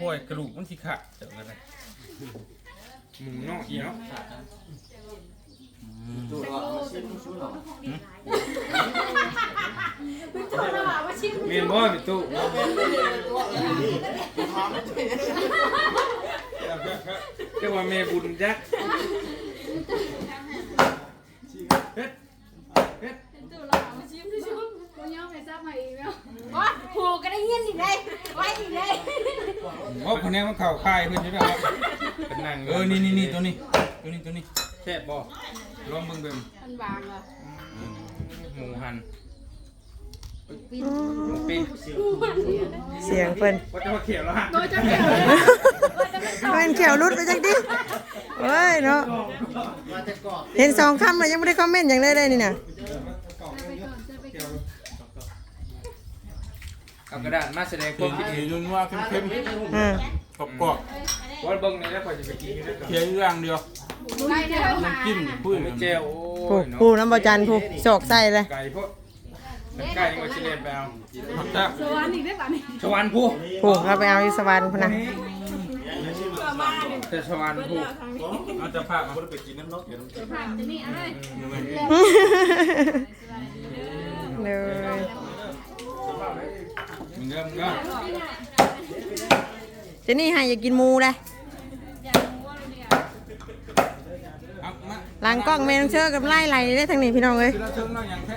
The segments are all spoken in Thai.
พ่อยกระดูกมันสิขาดเดี๋ยวกันนะหมูนอกอีเนาะเมียนบ่พี่ตู้เรียกว่าเมบุญจักเฮ็ดเฮ็ดว่าผูกก็ได้ยินอีกเลยไว้อีกเลย โอ้คนนี้มันเข่าคายเพิ่นใช่ไหมครับเป็นนางเออนี่นี่นี่ตัวนี้ ตัวนี้ตัวนี้แซ่บบ่ลองเบิ่งเบิ่งมันบางอะหมูหันหมูปิ้งเสียงเพิ่นว่าจะมาเขียวแล้วฮะโดยจะเกี่ยวเป็นเขียวรุดไปจักดิเฮ้ยเนาะเห็นสองคำแล้วยังไม่ได้คอมเมนต์อย่างได้เลยนี่น่ะ เอากระดาษมาแสดงความคิดเห็นนุ่นว่าเข้มอ่าๆกรอบกรอบว่าเบิ่งนี่แล้วพอจะไปกินกันเพียงอย่างเดียวได้เด้อมาจิ้มพื้นเจลโอ้ผู้ยเนาะผู้น้ำบาจันผู้โศกใส่เลยไก่พวกไก่ยังไงชิเลนไปเอาจ้าสวรรค์อีกได้ป่ะนี่ชวานผู้ผู้เราไปเอาอยู่สวรรค์พุ่นนะแต่ชวานผู้เอาจะพามาไปกินน้ำนกผ่านจะนี่อะไรเลยมึง เริ่มเริ่มเจนี่ให้อยากกินหมูเลยเอามาหลังกล้องแม่น้องเชื่อกับไล่ไหลได้ทางนี้พี่น้องเอ้ยคือเราเชิงนั่งอย่างแท้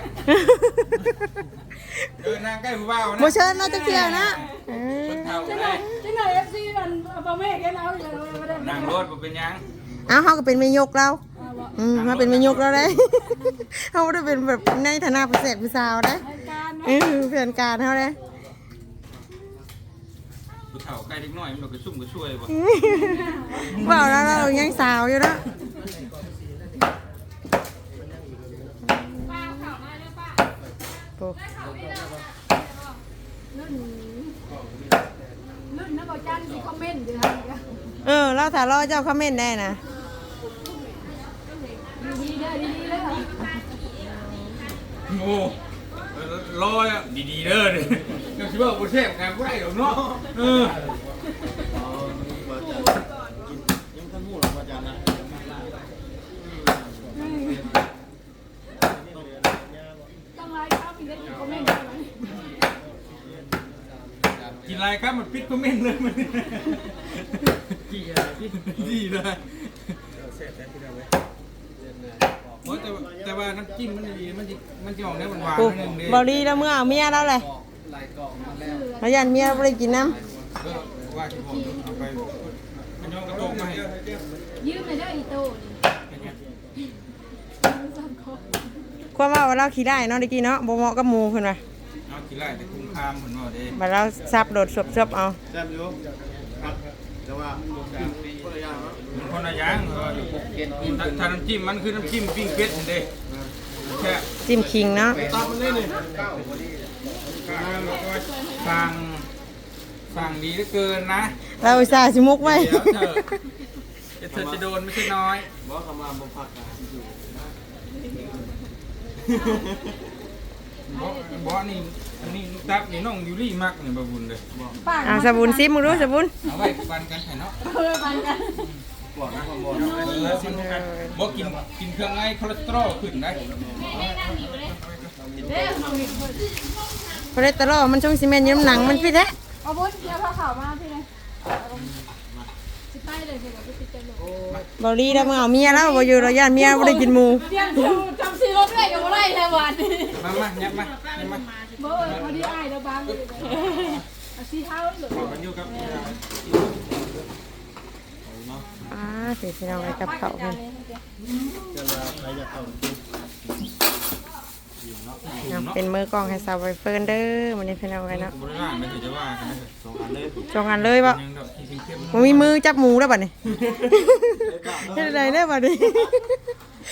เดินนางใกล้ผู้บ่าวโมนะเชิญเนาะจักเที่ยวนะเออเท่าได้จังไหนเอฟซีมันบะเมฆกันเอาอย่างไม่ได้นางรถบ่เป็นยัง เอาเขาก็เป็นเมยกเราอืมมาเป็นเมยกเราได้ เขาไม่ได้เป็นแบบในฐานะผู้เสกผู้สาวได้การเออเพื่อนการเขาเลย ผู้เฒ่าใกล้เล็กน้อยมันก็ชุ่มก็ช่วยบ่ว่าแล้วเรายังสาวอยู่นะป้าข่าวมาเด้อป้าโอ้รุ่นรุ่นนักบอลจันที่คอมเมนต์อยู่ทางนี้เออเราถ่ายรอเจ้าคอมเมนต์ได้นะดีๆเด้อดีๆเด้อโอ้รอยอะดีๆเด้อเด้อยังคิดว่าบ่แซ่บกันบ่ได้ดอกเนาะเออต้องไลฟ์ครับมีได้คอมเมนต์อยู่ไหมกินอะไรครับมันปิดคอมเมนต์เลยมันกี่อะไรดีเลยโอ้แต่ว่าแต่ว่าน้ำจิ้มมันดีมันจะมันจะออกได้หวานโอ้ๆนิดนึงดิบอดีแล้วเมื่อเอาเมียแล้วเลย เรายันเมียไม่ได้กินน้เออว่าที่ผมเอาไปมันยองกระโตกมาให้ยืมไปเด้ออีโต้นี่ำความว่าว่าเราขี่ได้เนาะตะกี้เนาะบ่เหมาะกับหมูเพิ่นว่าเอากี่ไร่แต่คุ้มค่าเหมือนว่าเด้บัดเราซับโดดซบๆเอาแซ่บอยู่ครับแต่ว่าคนละอย่างเนาะมันคนละอย่างเออถ้าถ้าน้ำจิ้มมันคือน้ำจิ้มปิ้งเป็ดนี่เด้แค่จิ้มคิงเนาะตามมันเลยนี่ สั่งสั่งดีเหลือเกินนะเราอุตส่าห์สิมุกไว้ เดี๋ยวเธอเดี๋ยวเธอจะโดนไม่ใช่น้อย บอกคำว่าบ่พักกันอยู่บอบอนี่อันนี้ตับนี่น้องยูรี่มักนี่บาบุญเลยป้าอ่าสบุนซิมึงรู้สบุนเอาไว้ปันกันไข่เนาะเพื่อมันกันบอกนะผมบอกเออมันกันบอกกินกินเครื่องไงคอเลสเตอรอลขึ้นได้ เด้อเอาอีก คนคอเลสเตอรอลมันช่วงซีเมนต์อยืมหนังมันพี่แท้เอาบุญเดี๋ยวพาข่าวมาพี่เลยสิไปเลยพี่บอกพี่ติดใจเลยบอดีแล้วมึงเอาเมียแล้วบ่อยู่เรายันเมียบ่ได้กินหมูเตรียมอยู่จำซีรถด้วยกับอะไรในวันนี้มามายับมายับมาเมื่อวันนี้อ้ายเราบางเลยเอาซีเท้าหรือขอกันอยู่กับอ่าสิพี่น้องไปกับเขาวเพิ่นจะว่าใครจะเข้า เอาเป็นมือกล้องให้สาวไวเฟิร์นเด้อมันนี่พี่น้องไว้เนาะบริวารไม่ถือจะว่ากันนะสองอันเลยจองกันเลยบ่ยังดอกที่เข้มมันมีมือจับหมูแล้วบัดนี้เฮ็ดได้ได้อบัดนี้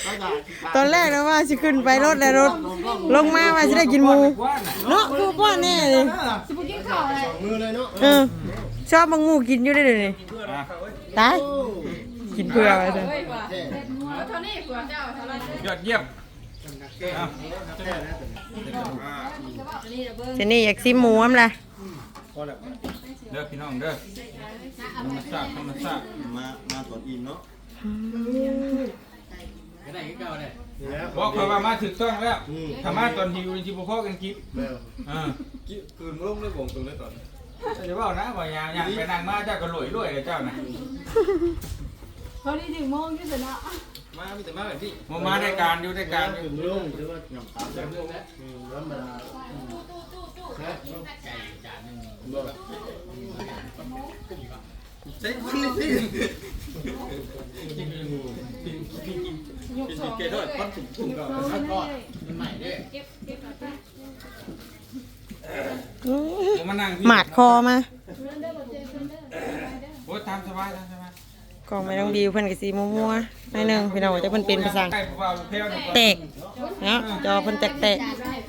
ก็ได้ตอนแรกนะว่าสิขึ้นไปรถแล้วรถ ลงมาว่าสิได้กินหมูว่าน่ะเนาะคือว่าแน่เลยสิบุกินข้าวอะไรมือเลยเนาะเออชอบบังหมูกินอยู่ได้อเดี๋ยวนี้ตายกินเพื่อไว้เถอะเฮ้ยว่าเท่านี้กว่าเจ้าเท่าไรยอดเยี่ยม เอาเจนี่อยากซิมหมูมั้ยล่ะพอแล้วเด้อพี่น้องเด้อธรรมชาติธรรมชาติมามาตอนอิ่มเนาะก็ได้ก็เก่าเลยนี่แหละบอกเขาว่ามาถึกต้องแล้วอืมถ้ามาตอนหิวจริงๆบ่พอกันกินแล้วอ่าคืนลงเลยบ่งตรงเลยตอนเดี๋ยวบอกนะว่าอย่าอย่าไปนั่งมาเจ้าก็รวยรวยเลยเจ้านะพอดีถึงโมงที่สุดเนาะ มามีแต่มาแบบนี้มามาได้การอยู่ได้การอยู่คืนลงหรือว่าหยำตามแบบนี้นะอืมธรรมดาอืมนะไก่จานหนึงบ่แบบใช่คนนี้สิยกสองเกยด้วยพัดถุงถุงก่อนพัดก่อนมันใหม่ด้วยเก็บเก็บเอาไปอื้อผมมานั่งหมาดคอมาเรื่องเด้อบ่เจอเพิ่นเด้อโอ้ยตามสบายตามสบายก็ไม่ต้องบิวเพิ่นก็สิมัวๆ หน่อยหนึงพี่น้องจะเพิ่นเป็นภาษาใกล้ผู้ว่าผู้แตกเนาะจอเพิ่นแตกแตก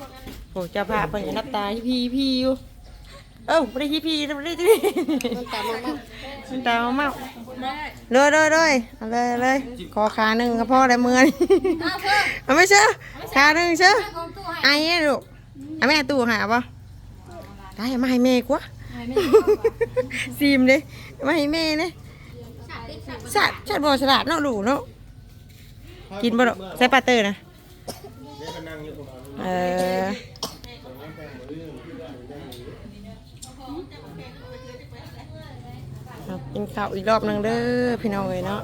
ๆโอ้เจ้าภาพเพิ่นก็นับตาพี่พี่อยู่เอ้าบ่ได้พี่พี่บ่ได้พี่มันตามมามันตามาเลยเลยเลยเอาเลยเลยขอขาหนึ่งก็พอได้มือนี่เอาไม่เชื่อขาหนึ่งเชื่อไอ้เนี่ยลูกเอาแม่ตู้หาป่ะได้มาให้แม่กว่าซีมเลยมาให้แม่เนี่ยสัตว์สัตว์บ่ฉลาดเนาะลูกเนาะ กินบ่ดอกใส่ปลาเตอร์นะเอยู่ตรงนั้นเอกินข้าวอีกรอบหนึงเด้อพี่น้องเอ้ยเนาะ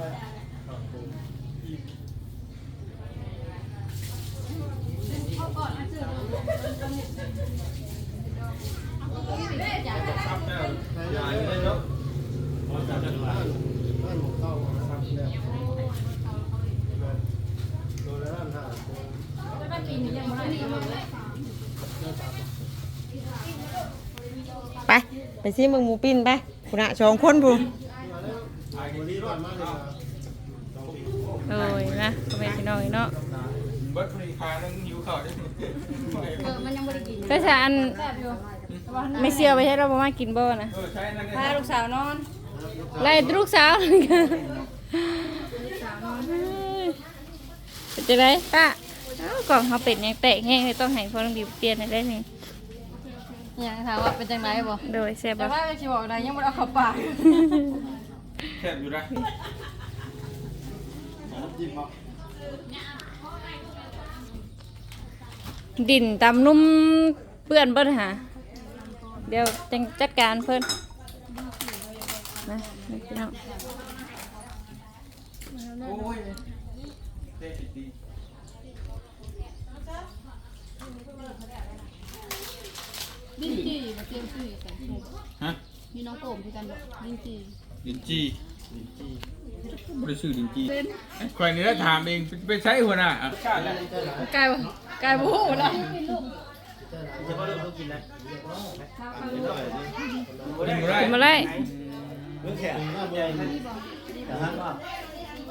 บ้านหมูเข้าครับแล้วตัวละล้านห้าตัว ก็กินยังบ่ได้นี่มาเลย ไปไปซิมึงหมูปิ้นไปคุณอะสองคนพูวันนี้ร้อนมากเลยนะโอ้ยนะพ่อแม่พี่น้องเนาะเบิร์ดพลีคาต้องหิวข้าวได้เออมันยังบ่ได้กินก็จะอันแซ่บอยู่แต่ว่าไม่เชื่อไปใช่เราบ่มากินบ่นะเออใช่นั่นพาลูกสาวนอนไล่ลูกสาวเป็นจะได้ป้าเอ้ากล่องเขาเป็ดยังแตกแห้งเลยต้องให้พ่อต้องบีบเปลี่ยนให้ได้นี่ ยังถามว่าเป็นจังไดบ่โดยแซ่บแต่บ่ว่าสิบอกได้ยังบ่ได้เอาเข้าปากแซ่บอยู่นะจิ้มมาดินตำนุ่มเปื้อนเบิ้หาเดี๋ยวจังจัดการเพิ่นนะนี่พี่น้องโอ้ยเด็ดดี ลิ้นจี่บ่เตรียมซื้อกันฮะมีน้องโกมคือกันบ่ลิ้นจี่ดินจีไม่ได้ชื่อดินจีใครนี่ได้ถามเองไปใช้หัวหน้าอะไก่บ่ไก่บ่ฮู้ล่ะกินมาได้กินมาเลยเรื่องแขกน้ำใหญ่แต่ฮะว่า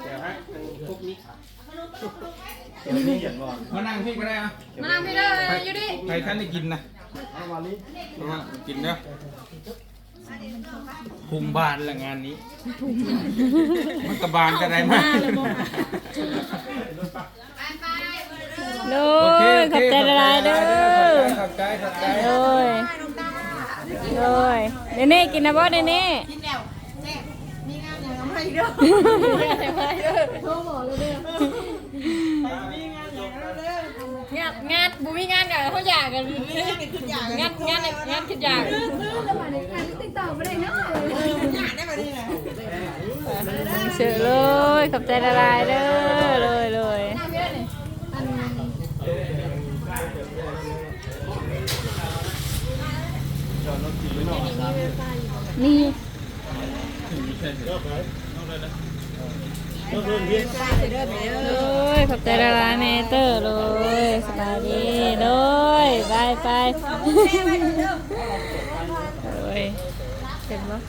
เดี๋ยวฮะเดี๋ยวนี้เห็นบ่มานั่งพี่ก็ได้อะมานั่งพี่เด้ออยู่ดิใครท่านได้กินนะ เอาวันนี้เพราะว่ากินเนาะภูมิบานละงานนี้ มันกระบาลจะได้มากโดโอเคยโอขอบเคใจละลายเด้อขอบใจขอบใจโดยโดยเดเน่กินนะบ่เดเน่โทรบอกเลยเด้อ งานงานบ่มีงานกันเขาอยากกันงานงานงานคิดอยากติ๊กต็อกบ่ได้เนาะเชื่อเลยขอบใจละลายเด้อเลยเลยน้ำเยอะนี่อันนี่เรื่องเรื่องนี้เลยขอบใจละลายเนเตอร์เลย สบายดีเลยไปไปเลยเห็นปะ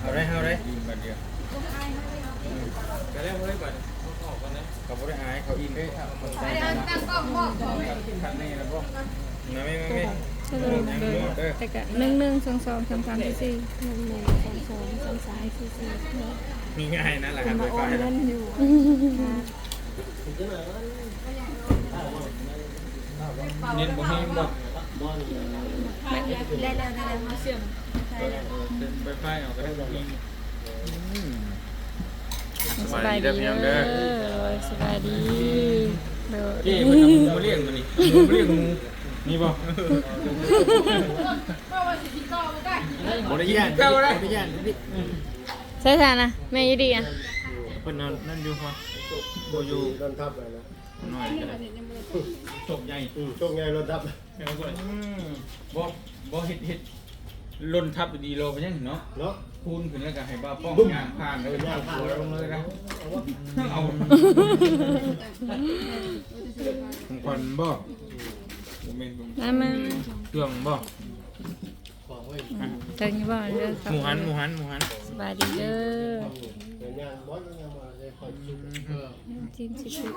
เอาได้เอาได้ยินบัดเดียวก็แล้วเฮ้ยบัดออกกันนะเขาบ่ได้อายเขาอินได้ครับมันได้ตั้งกล้องบอกบอกคันนี้แล้วบ่นะไม่ไม่ไม่แต่กะหนึ่งหนึ่งสองสองสามสามสี่สี่มี ง่ายนะหลังการไฟฟ้านะเน้นบ่ให้บ่บอลได้แล้วได้แล้วมาเสื่อมเออเออเดินไปไฟเอาก็ได้ยิงอืมสบายดีเด้อสบายดีเด้อพี่มันทำหมูมาเลี้ยงตัวนี้หมูมาเลี้ยงหมูนี่บ่บริยานเก้าได้บริยานพี่ ใช่ท่านะแม่ยี่ดีอะเพิ่นนั่นนั่นอยู่พอบ่อยู่โดนทับเลยนะหน่อยก็ได้จบใหญ่อืมช่วงไงโดนทับอืมบ่บ่เฮ็ดเฮ็ดล่นทับดีโลไปยังเนาะเนาะคูณขึ้นแล้วก็ให้บ้าป้องย่างผ่านเลยย่างผ่านลงเลยนะเอาของขวัญบ่โมเมนต์มามาเครื่องบ่ของไว้เทิงอยู่บ่เด้อครับหมูหันหมูหันหมูหันส บายดีเด้อเดี๋ยวงานบอลยังมาเลยคอยชุบเออทีมสิชุด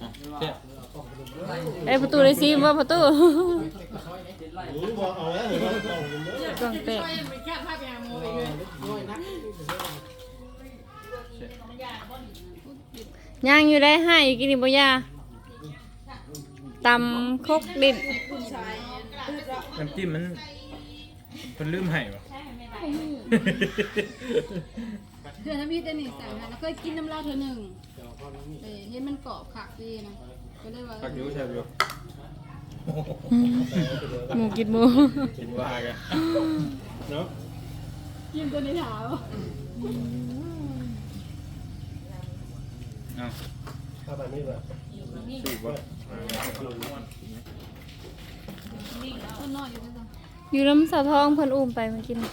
อะเจ๊เอ้ยประตูเลยสิบ่ประตูหนูบอกเอาแล้วเห็นว่าเอาเนื้อกล่องแตกย่างอยู่ได้ให้กินนี่บ่ยาตำคกดิน น้ำจิ้มมันเพิ่นลืมให้ บ่เพื่อนน้ำมีแต่นี่สั่งนะแล้วก็กินน้ำลาเธอหนึ่งเออเห็นมันกรอบขักดีนะก็เลยว่าปักอยู่ใช่บ่หมูกินหมูคิดว่าแกเนาะกินตัวในเท้าเอาถ้าแบบนี้แบบสูบบ่ต้นน้อยอยู่ด้วยกันอยู่น้ำสาวทองเพิ่นอุ้มไปเมื่อกี้นี่เ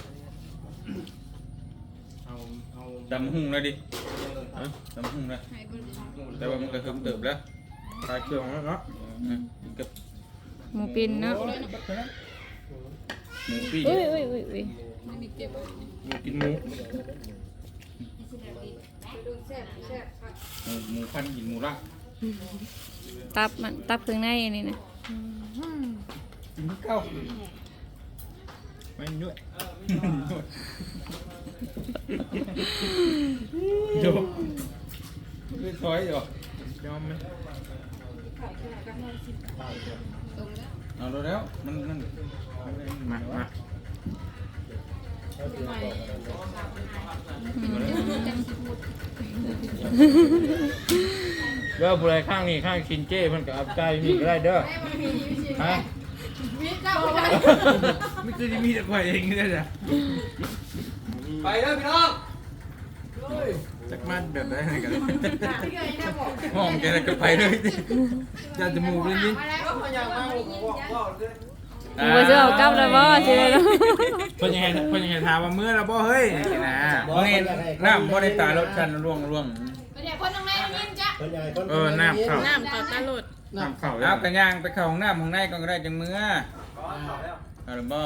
อาเอา ดำหุ่งเลยดิฮะดำหุ่งเลยให้เบิ่งแต่ว่ามันก็เฮิมเติบแล้วตายเครื่องแล้วเนาะเออกับหมูปินเนาะหมูปิ้งอุ้ยอุ้ยอุ้ยอุ้ยไม่มีเก็บไว้หมูกินหมูดูแซ่บแซ่บค่ะหมูหมูพันกินหมูละตับมันตับเครื่องในอันนี้นะกินข้าวไม่ยุ่ย โยมไม่ถอยหรอยอมไหมตรงแล้วเอาดูแล้วมันนั่นมามาใหม่เด้อผู้ใดข้างนี้ข้างชินเจ้เพิ่นก็เอาใจมีก็ได้เด้อฮะมีเจ้าไม่ได้ไม่เคยมีแต่ข่อยเองนี่จ้ะไปเด้อพี่น้อง จักมันแบบได้กันห้องแกก็ไปเลยจะจมูกเลยนี่เขาอยากมาผมบอกว่าเลยหมูจะเอากลับแล้วบ่สิได้เนาะเพิ่นยังไงเพิ่นยังไงถามว่ามื้อละบ่เฮ้ยนี่นะบ่เห็นน้ำบ่ได้ตารถชันร่วงร่วงไปเดี๋ยวคนตรงไหนยินจ้ะคนใหญ่คนเออน้ำเข้าน้ำปลาตาลดน้ำเข้าเอากันย่างไปเข้าห้องน้ำห้องในก็ได้จังมื้อเอาล่ะบ่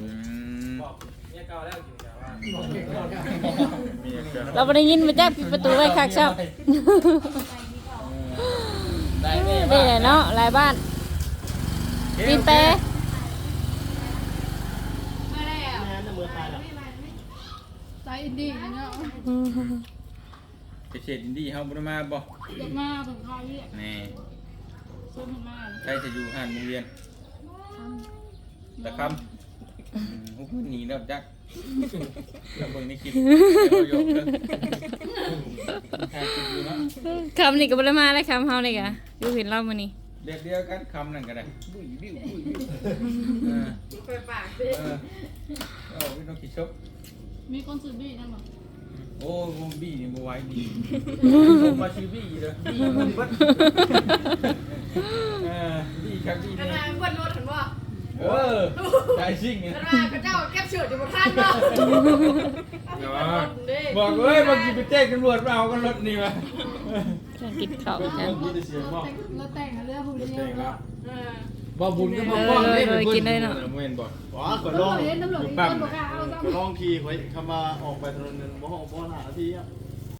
อืมเนี่ยเก่าแล้วอยู่แต่ว่ามี เกินเราบ่ได้ยินมาจากปิดประตูไว้คักซับได้แม่ได้แหละเนาะหลายบ้านปีนแปรมาแล้วงานน้ำมือตายหรอสายอินดี้เนาะไปเขตอินดี้เฮาบ่ได้มาบ่เด็กมาถึงคาเรียกแน่ส้มมาใครจะอยู่ห้านโรงเรียนตะคำ อืมฮุบหนีแล้วจักแล้วเบิ่งในคลิปเดี๋ยวเอาโยกเด้อถ่ายคลิปอยู่เนาะคำนี้ก็บ่ได้มาแล้วคำเฮานี่ก็อยู่เห็นเรามื้อนี้เรียกเดียวกันคำนั่นก็ได้บุ้ยบิ้วบุ้ยบิ้วเออไปปากเออเอาพี่น้องคิดชบมีคนซื้อบี้นั่นหรอโอ้วงบี้นี่บ่ไหวดีผมมาชื่อบี้เลยบี้มันเบิดเออบี้ครับบี้กระนี่ดานบนรถเห็นว่า เออใจซิ่งไงกระดานกระเจ้าแก็บเชือกอยู่บนท่านเนาะบอกเอ้ยบางทีไปแจ้งตำรวจมาเอากันรถนี่มากินข้าวกันแล้วแต่งเรื่องพวกนี้เนาะบ่บุญก็บ่บ่เลยบ่เห็นบ่อ๋อขอลองเห็นตำรวจมีคนบอกว่าเอาซ้ขอลองขี่ไว้คำว่าออกไปถนนหนึ่งบ่ห้องบ่หาที่อะำ